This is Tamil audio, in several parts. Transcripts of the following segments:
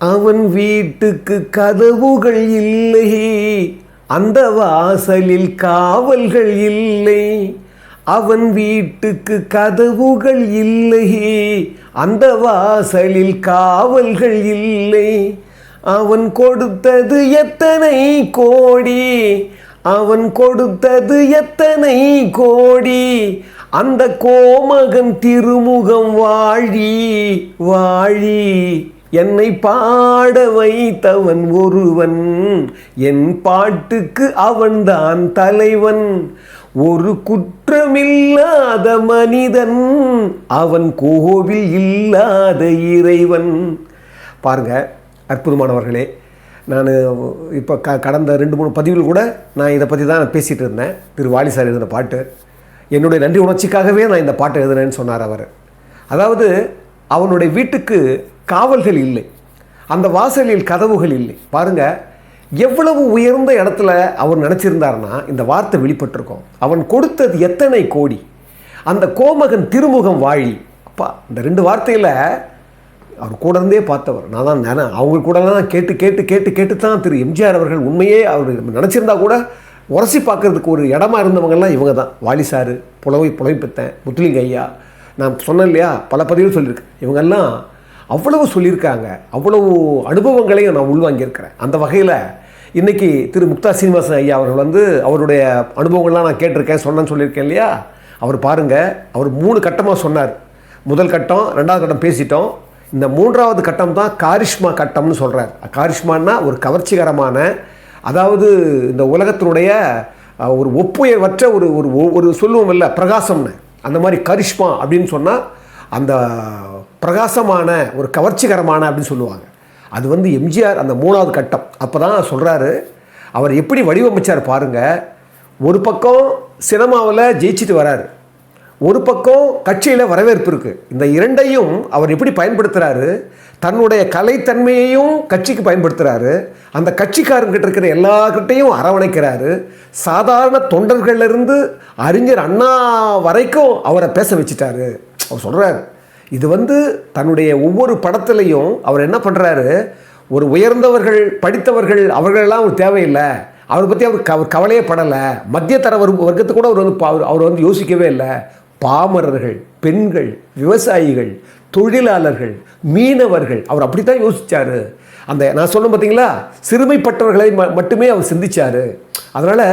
அவன் வீட்டுக்கு கதவுகள் இல்லை. அந்த வாசலில் காவல்கள் இல்லை. அவன் வீட்டுக்கு கதவுகள் இல்லை. அந்த வாசலில் காவல்கள் இல்லை. அவன் கொடுத்தது எத்தனை கோடி? அவன் கொடுத்தது எத்தனை கோடி? அந்த கோமகன் திருமுகம் வாழி வாழி. என்னை பாட வைத்தவன் ஒருவன். என் பாட்டுக்கு அவன்தான் தலைவன். ஒரு குற்றமில்லாத மனிதன் அவன் கோவில் இல்லாத இறைவன். பாருங்க அற்புதமானவர்களே நான் இப்போ க கடந்த ரெண்டு மூணு பதிவில் கூட நான் இதை பற்றி தான் பேசிகிட்டு இருந்தேன். திரு வாலி சார் எழுதின பாட்டு. என்னுடைய நன்றி உணர்ச்சிக்காகவே நான் இந்த பாட்டை எழுதுனேன்னு சொன்னார் அவர். அதாவது அவனுடைய வீட்டுக்கு காவல்கள் இல்லை. அந்த வாசலில் கதவுகள் இல்லை. பாருங்க எவ்வளவு உயர்ந்த இடத்துல அவர் நினச்சிருந்தாருன்னா இந்த வார்த்தை வெளிப்பட்டிருக்கோம். அவன் கொடுத்தது எத்தனை கோடி? அந்த கோமகன் திருமுகம் வாழி அப்பா இந்த ரெண்டு வார்த்தையில் அவர் கூட இருந்தே பார்த்தவர். நான் தான் நானே அவங்க கூடலாம் கேட்டு கேட்டு கேட்டு கேட்டு தான் திரு எம்ஜிஆர் அவர்கள் உண்மையே அவர் நினச்சிருந்தா கூட உரசி பார்க்கறதுக்கு ஒரு இடமா இருந்தவங்கெல்லாம் இவங்க தான். வாலிசாரு புலவை புலவைப்பித்தன் முத்துலிங்க ஐயா நான் சொன்னேன் இல்லையா பல பதிவில் சொல்லியிருக்கேன் இவங்கெல்லாம் அவ்வளவு சொல்லியிருக்காங்க. அவ்வளவு அனுபவங்களையும் நான் உள்வாங்கியிருக்கிறேன். அந்த வகையில் இன்றைக்கி திரு முக்தா சீனிவாசன் ஐயா அவர்கள் வந்து அவருடைய அனுபவங்கள்லாம் நான் கேட்டிருக்கேன் சொன்னேன்னு சொல்லியிருக்கேன் இல்லையா? அவர் பாருங்கள் அவர் மூணு கட்டமாக சொன்னார். முதல் கட்டம் ரெண்டாவது கட்டம் பேசிட்டோம். இந்த மூன்றாவது கட்டம் தான் காரிஷ்மா கட்டம்னு சொல்கிறார் காரிஷ்மான்னா ஒரு கவர்ச்சிகரமான அதாவது இந்த உலகத்தினுடைய ஒரு ஒப்புயர்வற்ற ஒரு ஒரு ஒரு சொல்லுவோம் இல்லை பிரகாசம்னு. அந்த மாதிரி கரிஷ்மா அப்படின்னு சொன்னால் அந்த பிரகாசமான ஒரு கவர்ச்சிகரமான அப்படின்னு சொல்லுவாங்க. அது வந்து எம்ஜிஆர் அந்த மூணாவது கட்டம். அப்போ தான் சொல்கிறாரு அவர் எப்படி வடிவமைச்சார் பாருங்கள் ஒரு பக்கம் சினிமாவில் ஜெயிச்சுட்டு வராரு. ஒரு பக்கம் கட்சியில் வரவேற்பு இருக்குது இந்த இரண்டையும் அவர் எப்படி பயன்படுத்துகிறாரு தன்னுடைய கலைத்தன்மையையும் கட்சிக்கு பயன்படுத்துகிறாரு அந்த கட்சிக்காரங்கிட்ட இருக்கிற எல்லார்கிட்டையும் அரவணைக்கிறாரு. சாதாரண தொண்டர்கள்லேருந்து அறிஞர் அண்ணா வரைக்கும் அவரை பேச வச்சுட்டாரு. அவர் சொல்கிறார் இது வந்து தன்னுடைய ஒவ்வொரு படத்துலையும் அவர் என்ன பண்ணுறாரு ஒரு உயர்ந்தவர்கள் படித்தவர்கள் அவர்களெல்லாம் அவர் தேவையில்லை. அவரை பற்றி அவர் கவலையே படலை. மத்திய தர வரு- வர்க்கத்தை கூட அவர் வந்து அவர் அவர் வந்து யோசிக்கவே இல்லை. பாமரர்கள் பெண்கள் விவசாயிகள் தொழிலாளர்கள் மீனவர்கள் அவர் அப்படி தான் அந்த நான் சொன்னேன் பார்த்தீங்களா சிறுமைப்பட்டவர்களை ம- மட்டுமே அவர் சிந்திச்சாரு. அதனால்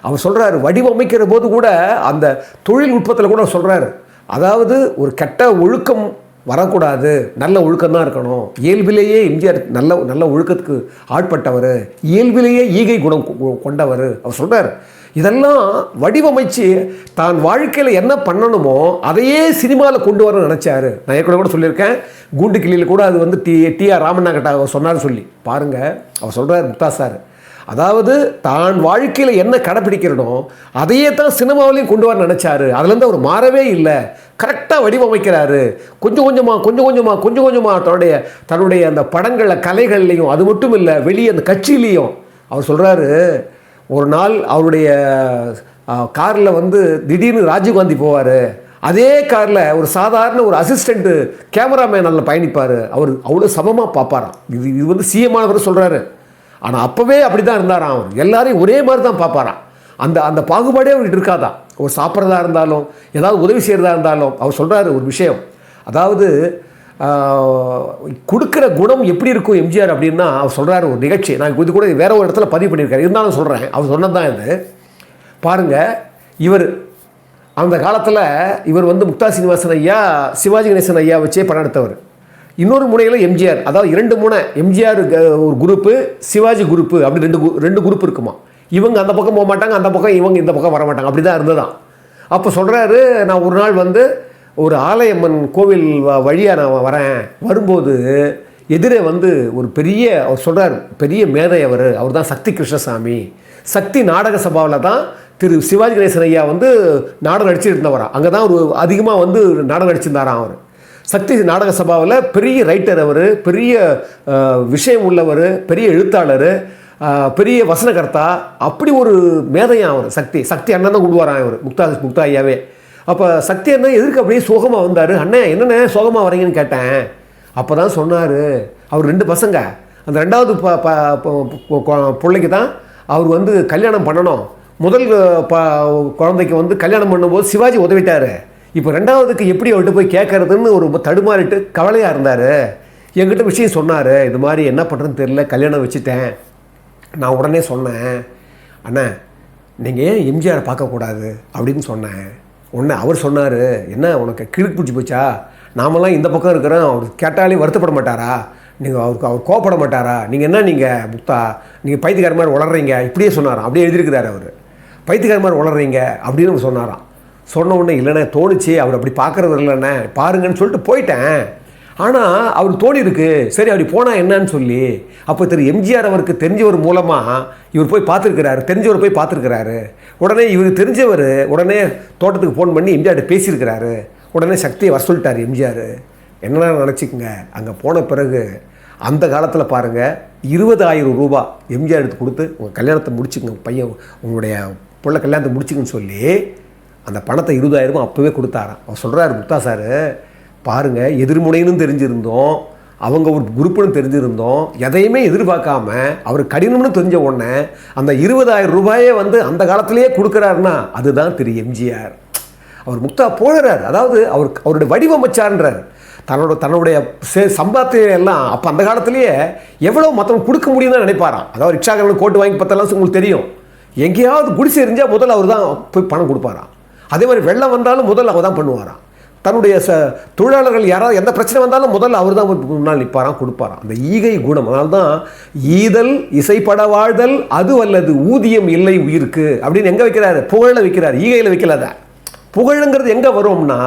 அவர் சொல்கிறாரு வடிவமைக்கிற போது கூட அந்த தொழில்நுட்பத்தில் கூட சொல்கிறாரு அதாவது ஒரு கெட்ட ஒழுக்கம் வரக்கூடாது. நல்ல ஒழுக்கம் தான் இருக்கணும். இயல்பிலேயே எம்ஜிஆர் நல்ல நல்ல ஒழுக்கத்துக்கு ஆட்பட்டவர். இயல்பிலேயே ஈகை குணம் கொ- கொண்டவர். அவர் சொல்கிறார் இதெல்லாம் வடிவமைச்சு தான் வாழ்க்கையில் என்ன பண்ணணுமோ அதையே சினிமாவில் கொண்டு வரணும்னு நினச்சாரு. நான் ஏற்கனவே கூட சொல்லியிருக்கேன். கூண்டு கிளியில் கூட அது வந்து டி டிஆர் ராமண்ணா கிட்ட அவர் சொன்னார் சொல்லி. பாருங்கள் அவர் சொல்கிறார் முக்தா சார் அதாவது தான் வாழ்க்கையில் என்ன கடைப்பிடிக்கிறனோ அதையே தான் சினிமாவிலையும் கொண்டு வர நினச்சாரு. அதுலேருந்து அவர் மாறவே இல்லை. கரெக்டாக வடிவமைக்கிறாரு. கொஞ்சம் கொஞ்சமாக கொஞ்சம் கொஞ்சமாக கொஞ்சம் கொஞ்சமாக தன்னுடைய தன்னுடைய அந்த படங்களில் கலைகள்லையும் அது மட்டும் இல்லை வெளியே அந்த கட்சியிலையும். அவர் சொல்கிறாரு ஒரு நாள் அவருடைய காரில் வந்து திடீர்னு ராஜீவ்காந்தி போவார். அதே காரில் ஒரு சாதாரண ஒரு அசிஸ்டண்ட்டு கேமராமேன் நல்லா பயணிப்பார். அவர் அவ்வளோ சமமாக பார்ப்பாராம் இது இது வந்து சிஎம்மானவர் சொல்கிறாரு ஆனால் அப்போவே அப்படி தான் இருந்தாராம் அவர் எல்லாரையும் ஒரே மாதிரி தான் பார்ப்பாராம். அந்த அந்த பாகுபாடே அவர்கிட்ட இருக்காதான் அவர் சாப்பிட்றதா இருந்தாலும் ஏதாவது உதவி செய்கிறதா இருந்தாலும் அவர் சொல்கிறாரு ஒரு விஷயம். அதாவது கொடுக்குற குணம் எப்படி இருக்கும் எம்ஜிஆர் அப்படின்னா அவர் சொல்கிறாரு ஒரு நிகழ்ச்சி. நான் இது கூட வேற ஒரு இடத்துல பதிவு பண்ணியிருக்காரு இருந்தாலும் சொல்கிறேன் அவர் சொன்னது தான் இது. பாருங்கள் இவர் அந்த காலத்தில் இவர் வந்து முக்தா சீனிவாசன் ஐயா சிவாஜி கணேசன் ஐயா வச்சே படம் எடுத்தவர். இன்னொரு முனையில் எம்ஜிஆர். அதாவது இரண்டு முனை எம்ஜிஆர் ஒரு குரூப்பு சிவாஜி குரூப்பு அப்படி ரெண்டு ரெண்டு குரூப் இருக்குமா? இவங்க அந்த பக்கம் போக மாட்டாங்க அந்த பக்கம் இவங்க இந்த பக்கம் வர மாட்டாங்க. அப்படி தான் இருந்ததான் அப்போ சொல்கிறாரு நான் ஒரு நாள் வந்து ஒரு ஆலயம்மன் கோவில் வ- நான் வரேன். வரும்போது எதிரே வந்து ஒரு பெரிய அவர் சொல்கிறார் பெரிய மேதை அவர். அவர் தான் சக்தி கிருஷ்ணசாமி. சக்தி நாடக சபாவில் தான் திரு சிவாஜி கணேசன் ஐயா வந்து நாடகம் நடிச்சிருந்தவரா. அங்கே தான் ஒரு அதிகமாக வந்து நாடகம் நடிச்சிருந்தாராம் அவர். சக்தி நாடக சபாவில் பெரிய ரைட்டர் அவர் பெரிய விஷயம் உள்ளவர் பெரிய எழுத்தாளர் பெரிய வசனகர்த்தா அப்படி ஒரு மேதையா அவர் சக்தி. சக்தி அண்ணன் தான் விடுவாராம் அவர் முக்தா முக்தா ஐயாவே. அப்போ சக்தி அண்ணன் எதிர்க்க அப்படியே சோகமாக வந்தார்? அண்ணன் என்னண்ணே சோகமாக வரீங்கன்னு கேட்டேன். அப்போ தான் சொன்னார். அவர் ரெண்டு பசங்க. அந்த ரெண்டாவது ப ப பிள்ளைக்கு தான் அவர் வந்து கல்யாணம் பண்ணணும். முதல் ப குழந்தைக்கு வந்து கல்யாணம் பண்ணும்போது சிவாஜி உதவிட்டார். இப்போ ரெண்டாவதுக்கு எப்படி அவர்கிட்ட போய் கேட்கறதுன்னு ஒரு தடுமாறிட்டு கவலையாக இருந்தார். என்கிட்ட விஷயம் சொன்னார். இது மாதிரி என்ன பண்ணுறதுன்னு தெரியல. கல்யாணம் வச்சுட்டேன். நான் உடனே சொன்னேன் அண்ணா நீங்கள் ஏன் எம்ஜிஆரை பார்க்கக்கூடாது அப்படின்னு சொன்னேன். உடனே அவர் சொன்னார் என்ன உனக்கு கிழக்கு பிடிச்சி போச்சா? நாமெல்லாம் இந்த பக்கம் இருக்கிறோம். அவர் கேட்டாலே வருத்தப்பட மாட்டாரா? நீங்கள் அவருக்கு அவர் கோப்பட மாட்டாரா? நீங்கள் என்ன நீங்கள் முத்தா? நீங்கள் பைத்தியக்கார மாதிரி வளர்றீங்க இப்படியே சொன்னாராம். அப்படியே எழுதியிருக்கிறார் அவர். பைத்தியக்கார மாதிரி வளர்றீங்க அப்படின்னு சொன்னாராம். சொன்ன உடனே இல்லைண்ணே தோணுச்சு அவர் அப்படி பார்க்குறது இல்லைண்ணே பாருங்கன்னு சொல்லிட்டு போயிட்டேன். ஆனால் அவர் தோணி இருக்கு சரி அப்படி போனால் என்னன்னு சொல்லி அப்போ திரு எம்ஜிஆர் அவருக்கு தெரிஞ்சவர் மூலமாக இவர் போய் பார்த்துருக்கிறாரு தெரிஞ்சவர் போய் பார்த்துருக்கிறாரு. உடனே இவர் தெரிஞ்சவர் உடனே தோட்டத்துக்கு ஃபோன் பண்ணி எம்ஜிஆர் பேசியிருக்கிறாரு. உடனே சக்தியை வர சொல்லிட்டார் எம்ஜிஆர். என்ன நினச்சிக்கங்க? அங்கே போன பிறகு அந்த காலத்தில் பாருங்கள் இருபதாயிரம் ரூபா எம்ஜிஆர் எடுத்து கொடுத்து உங்கள் கல்யாணத்தை முடிச்சுங்க பையன் உங்களுடைய பிள்ளை கல்யாணத்தை முடிச்சுங்கன்னு சொல்லி அந்த பணத்தை இருபதாயிரமும் அப்போவே கொடுத்தாராம். அவர் சொல்கிறாரு முக்தா சார் பாருங்கள் எதிர்முனைன்னு தெரிஞ்சிருந்தோம் அவங்க ஒரு குரூப்புன்னு தெரிஞ்சிருந்தோம் எதையுமே எதிர்பார்க்காம அவர் கடினம்னு தெரிஞ்ச உடனே அந்த இருபதாயிரம் ரூபாயே வந்து அந்த காலத்திலேயே கொடுக்குறாருன்னா அதுதான் திரு எம்ஜிஆர். அவர் முக்தா போகிறார். அதாவது அவர் அவருடைய வடிவமைச்சார்ன்றார். தன்னோட தன்னுடைய சே- சம்பாத்தியம் எல்லாம் அப்போ அந்த காலத்திலேயே எவ்வளோ மற்றவங்க கொடுக்க முடியும்னு நினைப்பாராம். அதாவது ரிக்ஷாக்காரங்க கோட்டு வாங்கி பார்த்தாலும் உங்களுக்கு தெரியும். எங்கேயாவது குடிசை எரிஞ்சால் முதல்ல அவர் தான் போய் பணம் கொடுப்பாராம். அதே மாதிரி வெள்ளம் வந்தாலும் முதல்ல அவர் தான் பண்ணுவாராம் தன்னுடைய ச தொழிலாளர்கள் யாராவது எந்த பிரச்சனை வந்தாலும் முதல்ல அவர் தான் முன்னால் நிற்பாராம் கொடுப்பாராம் அந்த ஈகை குணம். அதனால தான் ஈதல் இசைப்பட வாழ்தல் அது அல்லது ஊதியம் இல்லை உயிருக்கு அப்படின்னு எங்கே வைக்கிறாரு? புகழில் வைக்கிறார் ஈகையில் வைக்கலாத புகழுங்கிறது எங்கே வரும்னா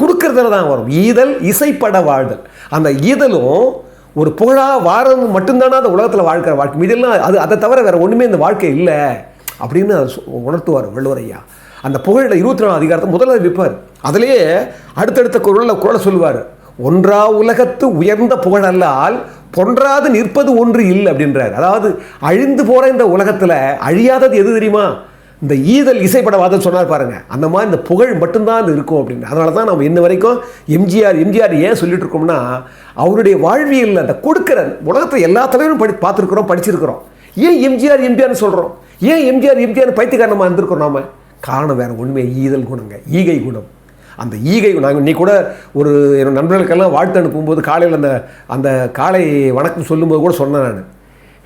கொடுக்கறதுல தான் வரும். ஈதல் இசைப்பட வாழ்தல். அந்த ஈதலும் ஒரு புகழாக வாரம் மட்டும்தானே அந்த உலகத்தில் வாழ்க்கிற வாழ்க்கை? இதெல்லாம் அது அதை தவிர வேறு ஒன்றுமே இந்த வாழ்க்கை இல்லை அப்படின்னு உணர்த்துவார் வள்ளுவர் ஐயா. அந்த புகழில் இருபத்தி நாலு அதிகாரத்தை முதல்ல விற்பார் அதிலேயே அடுத்தடுத்த குரலில் குரலை சொல்லுவார். ஒன்றா உலகத்து உயர்ந்த புகழல்லால் பொன்றாது நிற்பது ஒன்று இல்லை அப்படின்றார். அதாவது அழிந்து போகிற இந்த உலகத்தில் அழியாதது எது தெரியுமா? இந்த ஈதல் இசைப்படவாதம் சொன்னார் பாருங்கள் அந்த மாதிரி இந்த புகழ் மட்டும்தான் அது இருக்கும் அப்படின்னு அதனால தான் நம்ம இன்ன வரைக்கும் எம்ஜிஆர் எம்ஜிஆர் ஏன் சொல்லிட்டு இருக்கோம்னா அவருடைய வாழ்வியலில் அந்த கொடுக்குற உலகத்தை எல்லா தலைவரும் படி பார்த்துருக்குறோம் படிச்சிருக்கிறோம். ஏன் எம்ஜிஆர் எம்ஜிஆர்னு சொல்கிறோம் ஏன் எம்ஜிஆர் எம்ஜிஆர் பைத்தியக்காரமாக இருந்திருக்கோம் நாம? காரணம் வேறு ஒன்றுமே ஈதல் குணங்க ஈகை குணம். அந்த ஈகை நாங்கள் நீ கூட ஒரு என் நண்பர்களுக்கெல்லாம் வாழ்த்து அனுப்பும்போது காலையில் அந்த அந்த காலை வணக்கம் சொல்லும்போது கூட சொன்னேன் நான்.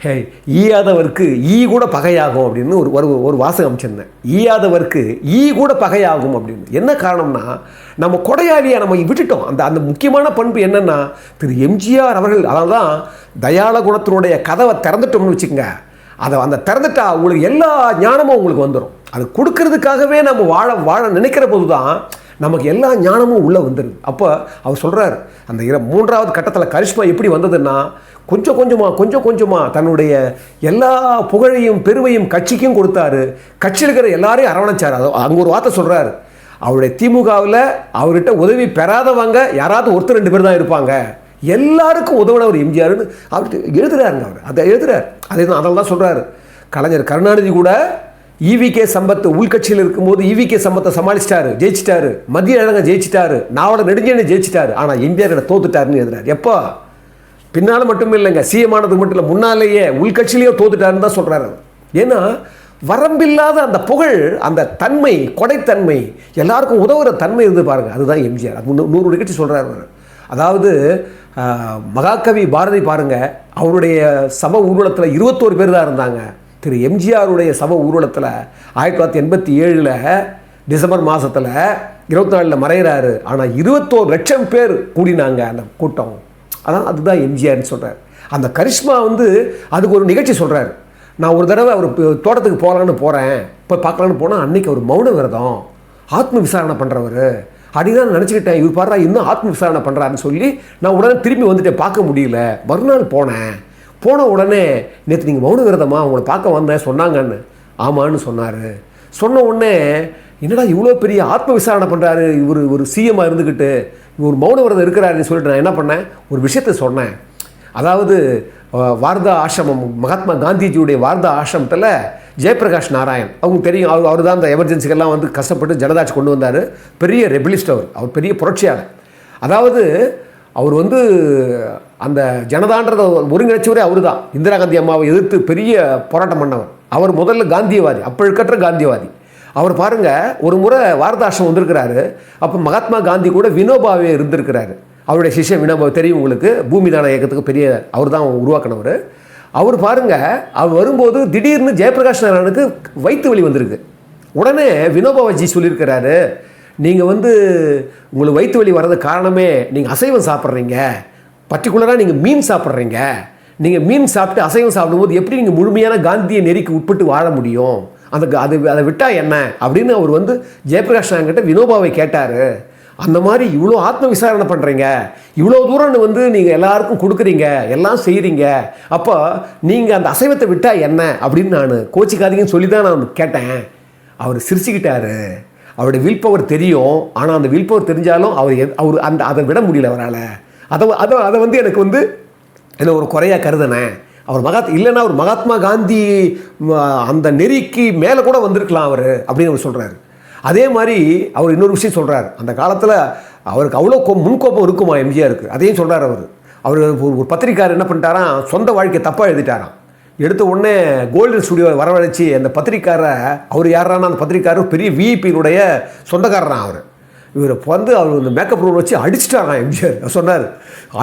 ஹே ஈயாதவருக்கு ஈ கூட பகையாகும் அப்படின்னு ஒரு ஒரு ஒரு வாசகம் அமைச்சிருந்தேன். ஈயாதவருக்கு ஈ கூட பகையாகும் அப்படின்னு. என்ன காரணம்னா நம்ம கொடையாளியை நம்ம விட்டுட்டோம். அந்த அந்த முக்கியமான பண்பு என்னென்னா திரு எம்ஜிஆர் அவர்கள் அதனால தான் தயாள குணத்தினுடைய கதவை திறந்துட்டோம்னு வச்சுக்கோங்க. அதை அந்த திறந்துட்டா உங்களுக்கு எல்லா ஞானமும் உங்களுக்கு வந்துடும் அது கொடுக்கறதுக்காகவே நம்ம வாழ வாழ நினைக்கிற போது தான் நமக்கு எல்லா ஞானமும் உள்ளே வந்துடுது அப்போ அவர் சொல்கிறார் அந்த இர மூன்றாவது கட்டத்தில் கரிஷ்மா எப்படி வந்ததுன்னா கொஞ்சம் கொஞ்சமாக கொஞ்சம் கொஞ்சமாக தன்னுடைய எல்லா புகழையும் பெருமையும் கட்சிக்கும் கொடுத்தாரு. கட்சியில் இருக்கிற எல்லாரையும் அரவணைச்சார். அது அங்கே ஒரு வார்த்தை சொல்கிறாரு அவருடைய திமுகவில் அவர்கிட்ட உதவி பெறாதவங்க யாராவது ஒருத்தர் ரெண்டு பேர் தான் இருப்பாங்க. எல்லாருக்கும் உதவினவர் எம்ஜிஆர்னு அவர் எழுதுறாருங்க அவர். அதை எழுதுறார். அதே தான் அதெல்லாம் சொல்கிறார் சொல்கிறாரு கலைஞர் கருணாநிதி கூட ஈவிகே சம்பத் உள்கட்சியில் இருக்கும்போது ஈவிகே சம்பத்தை சமாளிச்சிட்டாரு ஜெயிச்சிட்டாரு. மத்திய இழங்க ஜெயிச்சிட்டாரு. நாவோட நெடுஞ்சேனை ஜெயிச்சிட்டாரு. ஆனால் எம்ஜிஆர் தோத்துட்டாருன்னு எழுதுறாரு எப்போ? பின்னால் மட்டும் இல்லைங்க சிஎம் ஆனதுக்கு மட்டும் இல்லை முன்னாலேயே உள்கட்சியிலேயே தோத்துட்டாருன்னு தான் சொல்கிறாரு ஏன்னா வரம்பில்லாத அந்த புகழ் அந்த தன்மை கொடைத்தன்மை எல்லாருக்கும் உதவுற தன்மை இருந்து பாருங்கள் அதுதான் எம்ஜிஆர். அது நூறு நிகழ்ச்சி சொல்கிறார் அதாவது மகாகவி பாரதி பாருங்க அவருடைய சம ஊர்வலத்தில் இருபத்தோரு பேர் தான் இருந்தாங்க. திரு எம்ஜிஆருடைய சவ ஊர்வலத்தில் ஆயிரத்தி தொள்ளாயிரத்தி எண்பத்தி ஏழில் டிசம்பர் மாதத்தில் இருபத்தி நாலில் மறைகிறாரு ஆனால் இருபத்தோரு லட்சம் பேர் கூடினாங்க அந்த கூட்டம். அதான் அதுதான் எம்ஜிஆர்னு சொல்கிறார் அந்த கரிஷ்மா வந்து அதுக்கு ஒரு நிகழ்ச்சி சொல்கிறார் நான் ஒரு தடவை அவர் தோட்டத்துக்கு போகலான்னு போகிறேன் போய் பார்க்கலான்னு போனால் அன்றைக்கி அவர் மௌன விரதம். ஆத்ம விசாரணை பண்ணுறவர் அப்படின்னு நினச்சிக்கிட்டேன் இவர் பாடுறா இன்னும் ஆத்ம விசாரணை பண்ணுறாருன்னு சொல்லி நான் உடனே திரும்பி வந்துட்டேன் பார்க்க முடியல. மறுநாள் போனேன். போன உடனே நேற்று நீங்கள் மௌன விரதமா அவங்கள பார்க்க வந்தேன் சொன்னாங்கன்னு. ஆமான்னு சொன்னார். சொன்ன உடனே என்னடா இவ்வளோ பெரிய ஆத்ம விசாரணை பண்ணுறாரு இவர் ஒரு சிஎம்மாக இருந்துக்கிட்டு இவர் மௌன விரதம் இருக்கிறாருன்னு சொல்லிட்டு நான் என்ன பண்ணேன்? ஒரு விஷயத்தை சொன்னேன். அதாவது வார்தா ஆசிரமம் மகாத்மா காந்திஜியுடைய வார்தா ஆசிரமத்தில் ஜெயபிரகாஷ் நாராயண் அவங்க தெரியும் அவர் அவர் தான் அந்த எமர்ஜென்சிக்கெல்லாம் வந்து கஷ்டப்பட்டு ஜனதாட்சி கொண்டு வந்தார். பெரிய ரெபிலிஸ்ட் அவர். அவர் பெரிய புரட்சியாளர். அதாவது அவர் வந்து அந்த ஜனதான்றத ஒருங்கிணைச்சவரே அவர் தான் இந்திரா காந்தி அம்மாவை எதிர்த்து பெரிய போராட்டம் பண்ணவர். அவர் முதல்ல காந்தியவாதி அப்போ இருக்கற்ற காந்தியவாதி. அவர் பாருங்கள் ஒரு முறை வாரதாசம் வந்திருக்கிறாரு. அப்போ மகாத்மா காந்தி கூட வினோபாவே இருந்திருக்கிறாரு. அவருடைய சிஷ்ய வினோபா தெரியும் உங்களுக்கு. பூமிதான இயக்கத்துக்கு பெரிய அவர் தான் உருவாக்கினவர். அவர் பாருங்கள் அவர் வரும்போது திடீர்னு ஜெயபிரகாஷ் நாராயணுக்கு வயிற்று வலி வந்திருக்கு. உடனே வினோபாவஜி சொல்லியிருக்கிறாரு நீங்கள் வந்து உங்களுக்கு வயிற்று வலி வர்றது காரணமே நீங்கள் அசைவம் சாப்பிட்றீங்க. பர்டிகுலராக நீங்கள் மீன் சாப்பிட்றீங்க. நீங்கள் மீன் சாப்பிட்டு அசைவம் சாப்பிடும்போது எப்படி நீங்கள் முழுமையான காந்திய நெறிக்கு உட்பட்டு வாழ முடியும்? அந்த அது அதை விட்டால் என்ன? அப்படின்னு அவர் வந்து ஜெயபிரகாஷ் நாயர்கிட்ட வினோபாவை கேட்டார். அந்த மாதிரி இவ்வளோ ஆத்ம விசாரணை பண்ணுறீங்க இவ்வளோ தூரம் வந்து நீங்கள் எல்லாருக்கும் கொடுக்குறீங்க. எல்லாம் செய்கிறீங்க அப்போ நீங்கள் அந்த அசைவத்தை விட்டால் என்ன? அப்படின்னு நான் கோச்சிக்காதீங்கன்னு சொல்லி தான் நான் கேட்டேன். அவர் சிரிச்சுக்கிட்டாரு. அவருடைய வில் பவர் தெரியும். ஆனால் அந்த வில் பவர் தெரிஞ்சாலும் அவர் எத்- அவர் அந்த அதை விட முடியல அவரால். அதை அதை அதை வந்து எனக்கு வந்து என்ன ஒரு குறையாக கருதுனேன் அவர் மகாத் இல்லைன்னா அவர் மகாத்மா காந்தி அந்த நெறிக்கு மேலே கூட வந்திருக்கலாம் அவர் அப்படின்னு அவர் சொல்கிறாரு அதே மாதிரி அவர் இன்னொரு விஷயம் சொல்கிறார் அந்த காலத்தில் அவருக்கு அவ்வளோ கோ முன்கோப்பம் இருக்குமா எம்ஜிஆருக்கு? அதையும் சொல்கிறார் அவர். அவர் ஒரு ஒரு என்ன பண்ணிட்டாராம்? சொந்த வாழ்க்கையை தப்பாக எழுதிட்டாராம். எடுத்த உடனே கோல்டன் ஸ்டுடியோ வரவழைச்சி அந்த பத்திரிக்காரரை அவர் யாரானா அந்த பத்திரிக்காரர் பெரிய விஐபியினுடைய சொந்தக்காரரான் அவர். இவரை வந்து அவர் இந்த மேக்கப் ரூம் வச்சு அடிச்சிட்டாங்க எம்ஜிஆர் சொன்னார்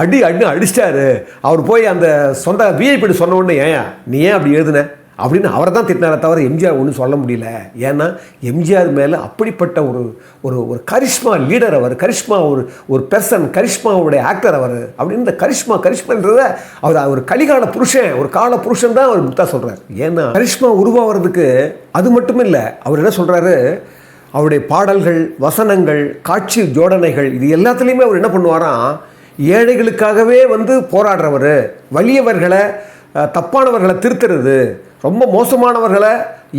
அடி அடி அடிச்சிட்டாரு. அவர் போய் அந்த சொந்த விஐபி சொன்ன உடனே ஏன் நீ ஏன் அப்படி எழுதுன? அப்படின்னு அவரை தான் திட்டினாரே தவிர எம்ஜிஆர் ஒன்றும் சொல்ல முடியல. ஏன்னா எம்ஜிஆர் மேலே அப்படிப்பட்ட ஒரு ஒரு ஒரு கரிஷ்மா லீடர் அவர் கரிஷ்மா ஒரு ஒரு பெர்சன் கரிஷ்மாவுடைய ஆக்டர் அவர். அப்படின்னு இந்த கரிஷ்மா கரிஷ்மான்றத அவர் அவர் கலிகால புருஷன் ஒரு கால புருஷன் தான் அவர் முக்தா சொல்கிறார் ஏன்னா கரிஷ்மா உருவாகிறதுக்கு அது மட்டும் இல்லை அவர் என்ன சொல்கிறாரு அவருடைய பாடல்கள் வசனங்கள் காட்சி ஜோடனைகள் இது எல்லாத்துலேயுமே அவர் என்ன பண்ணுவாராம் ஏழைகளுக்காகவே வந்து போராடுறவர். வலியவர்களை தப்பானவர்களை திருத்துறது. ரொம்ப மோசமானவர்களை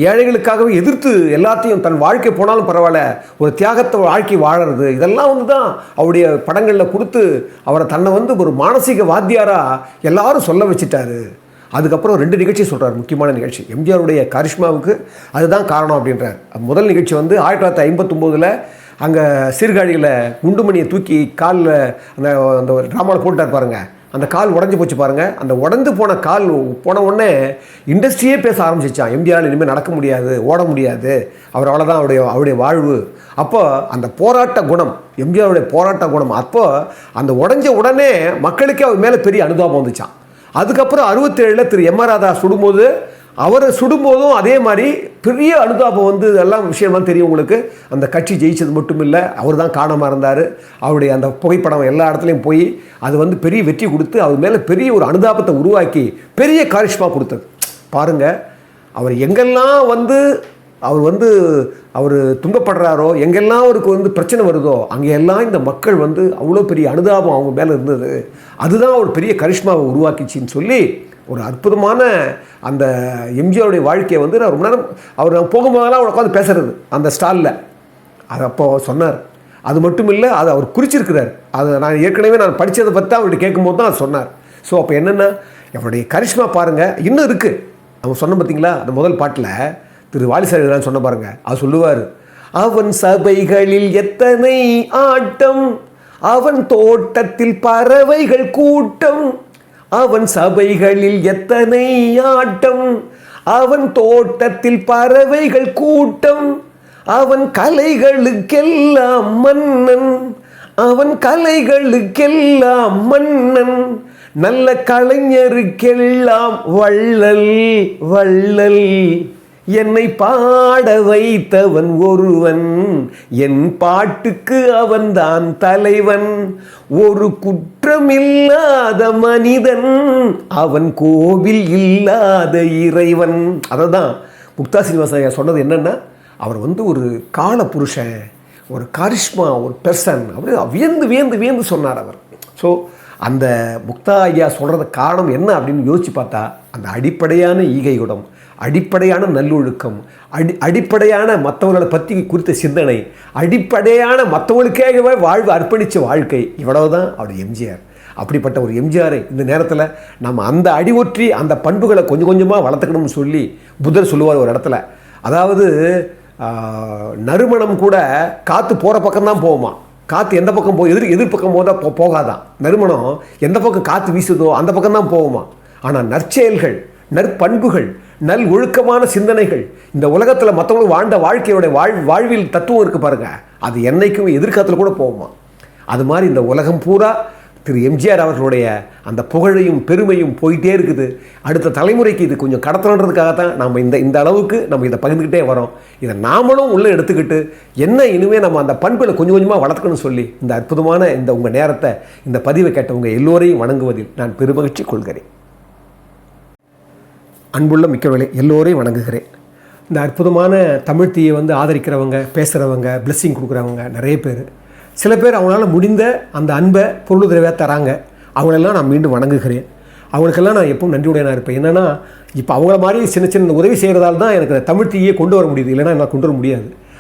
ஏழைகளுக்காகவே எதிர்த்து எல்லாத்தையும் தன் வாழ்க்கை போனாலும் பரவாயில்ல ஒரு தியாகத்தை வாழ்க்கை வாழறது. இதெல்லாம் வந்து தான் அவருடைய படங்களில் கொடுத்து அவரை தன்னை வந்து ஒரு மானசீக வாத்தியாராக எல்லாரும் சொல்ல வச்சுட்டாரு. அதுக்கப்புறம் ரெண்டு நிகழ்ச்சி சொல்கிறார் முக்கியமான நிகழ்ச்சி. எம்ஜிஆருடைய கரிஷ்மாவுக்கு அதுதான் காரணம் அப்படின்றார். முதல் நிகழ்ச்சி வந்து ஆயிரத்தி தொள்ளாயிரத்தி ஐம்பத்தொம்போதில் அங்கே சீர்காழியில் குண்டுமணியை தூக்கி காலில் அந்த அந்த ட்ராமாவில் போட்டார் பாருங்கள் அந்த கால் உடஞ்சி போச்சு பாருங்கள் அந்த உடந்து போன கால் போன உடனே இண்டஸ்ட்ரியே பேச ஆரம்பிச்சிச்சான். எம்ஜிஆர் இனிமேல் நடக்க முடியாது ஓட முடியாது. அவர் அவ்வளோதான் அவருடைய அவருடைய வாழ்வு. அப்போ அந்த போராட்ட குணம் எம்ஜிஆருடைய போராட்ட குணம் அப்போ அந்த உடஞ்ச உடனே மக்களுக்கே அவர் மேலே பெரிய அனுதாபம் வந்துச்சான். அதுக்கப்புறம் அறுபத்தேழில் திரு எம் ஆர் ராதா சுடும்போது அவரை சுடும்போதும் அதே மாதிரி பெரிய அனுதாபம் வந்து எல்லாம் விஷயம்லாம் தெரியும் உங்களுக்கு. அந்த கட்சி ஜெயிச்சது மட்டும் இல்லை அவர் தான் காரணமாக இருந்தார். அவருடைய அந்த புகைப்படம் எல்லா இடத்துலையும் போய் அது வந்து பெரிய வெற்றி கொடுத்து அவர் மேலே பெரிய ஒரு அனுதாபத்தை உருவாக்கி பெரிய காரிஷ்மா கொடுத்தது. பாருங்கள் அவர் எங்கெல்லாம் வந்து அவர் வந்து அவர் துன்பப்படுறாரோ எங்கெல்லாம் அவருக்கு வந்து பிரச்சனை வருதோ அங்கே எல்லாம் இந்த மக்கள் வந்து அவ்வளோ பெரிய அனுதாபம் அவங்க மேலே இருந்தது. அதுதான் ஒரு பெரிய கரிஷ்மாவை உருவாக்கிச்சின்னு சொல்லி ஒரு அற்புதமான அந்த எம்ஜிஆருடைய வாழ்க்கையை வந்து நான் ரொம்ப நேரம் அவர் நான் போகும்போதெல்லாம் அவர் உட்காந்து பேசுறது அந்த ஸ்டாலில். அது அப்போ சொன்னார். அது மட்டும் இல்லை அது அவர் குறிச்சிருக்கிறார். அதை நான் ஏற்கனவே நான் படித்ததை பற்றி அவர்கிட்ட கேட்கும்போது தான் சொன்னார். ஸோ அப்போ என்னென்னா அவருடைய கரிஷ்மா பாருங்கள் இன்னும் இருக்குது அவன் சொன்ன பார்த்தீங்களா அந்த முதல் பாட்டில் திரு வாலிசாரி சொன்ன பாருங்க. அவர் சொல்லுவார் அவன் சபைகளில் எத்தனை ஆட்டம்? அவன் தோட்டத்தில் பறவைகள் கூட்டம். அவன் சபைகளில் எத்தனை ஆட்டம்? அவன் தோட்டத்தில் பறவைகள் கூட்டம். அவன் கலைகளுக்கெல்லாம் மன்னன். அவன் கலைகளுக்கெல்லாம் மன்னன். நல்ல கலைஞருக்கெல்லாம் வள்ளல் வள்ளல். என்னை பாட வைத்தவன் ஒருவன். என் பாட்டுக்கு அவன்தான் தலைவன். ஒரு குற்றமில்லாத மனிதன். அவன் கோவில் இல்லாத இறைவன். அதை தான் முக்தா சீனிவாசன் சொன்னது என்னென்னா அவர் வந்து ஒரு கால புருஷன் ஒரு கரிஷ்மா ஒரு பெர்சன். அவர் வியந்து வியந்து வியந்து சொன்னார் அவர். ஸோ அந்த முக்தா ஐயா சொல்கிறது காரணம் என்ன அப்படின்னு யோசித்து பார்த்தா அந்த அடிப்படையான ஈகை குணம் அடிப்படையான நல்லொழுக்கம் அடி அடிப்படையான மற்றவர்களை பற்றி குறித்த சிந்தனை அடிப்படையான மற்றவங்களுக்காகவே வாழ்வு அர்ப்பணித்த வாழ்க்கை இவ்வளவுதான் அவர் எம்ஜிஆர். அப்படிப்பட்ட ஒரு எம்ஜிஆரை இந்த நேரத்தில் நம்ம அந்த அடிவொற்றி அந்த பண்புகளை கொஞ்சம் கொஞ்சமாக வளர்த்துக்கணும்னு சொல்லி புத்தர் சொல்லுவார் ஒரு இடத்துல. அதாவது நறுமணம் கூட காற்று போகிற பக்கம்தான் போகுமா? காற்று எந்த பக்கம் போ எதிர் எதிர்பக்கம் போதால் போ போகாதான் நறுமணம் எந்த பக்கம் காற்று வீசுதோ அந்த பக்கம் தான் போகுமா? ஆனால் நற்செயல்கள் நற்பண்புகள் நல் ஒழுக்கமான சிந்தனைகள். இந்த உலகத்தில் மற்றவங்க வாழ்ந்த வாழ்க்கையோட வாழ் வாழ்வில் தத்துவம் இருக்குது பாருங்க. அது என்றைக்கும் எதிர்காலத்தில் கூட போகுமா? அது மாதிரி இந்த உலகம் பூரா திரு எம்ஜிஆர் அவர்களுடைய அந்த புகழையும் பெருமையும் போயிட்டே இருக்குது. அடுத்த தலைமுறைக்கு இது கொஞ்சம் கடத்தணுன்றதுக்காக தான் நம்ம இந்த இந்த அளவுக்கு நம்ம இதை பகிர்ந்துக்கிட்டே வரோம். இதை நாமளும் உள்ளே எடுத்துக்கிட்டு என்ன இனிமேல் நம்ம அந்த பண்புகளை கொஞ்சம் கொஞ்சமாக வளர்த்துக்கணும்னு சொல்லி இந்த அற்புதமான இந்த உங்கள் நேரத்தை இந்த பதிவை கேட்டவங்க எல்லோரையும் வணங்குவதில் நான் பெருமகிழ்ச்சி கொள்கிறேன். அன்புள்ள மிக்கவர்களே எல்லோரையும் வணங்குகிறேன். இந்த அற்புதமான தமிழ் தீயை வந்து ஆதரிக்கிறவங்க பேசுகிறவங்க பிளெஸ்ஸிங் கொடுக்குறவங்க நிறைய பேர். சில பேர் அவங்களால முடிந்த அந்த அன்பை பொருளுதவியாக தராங்க. அவங்களெல்லாம் நான் மீண்டும் வணங்குகிறேன். அவங்களுக்கெல்லாம் நான் எப்பவும் நன்றியுடையனாக இருப்பேன். என்னென்னா இப்போ அவங்கள மாதிரி சின்ன சின்ன உதவி செய்கிறதால தான் எனக்கு தமிழ் தீயை கொண்டு வர முடியுது. இல்லைன்னா நான் கொண்டு வர முடியாது.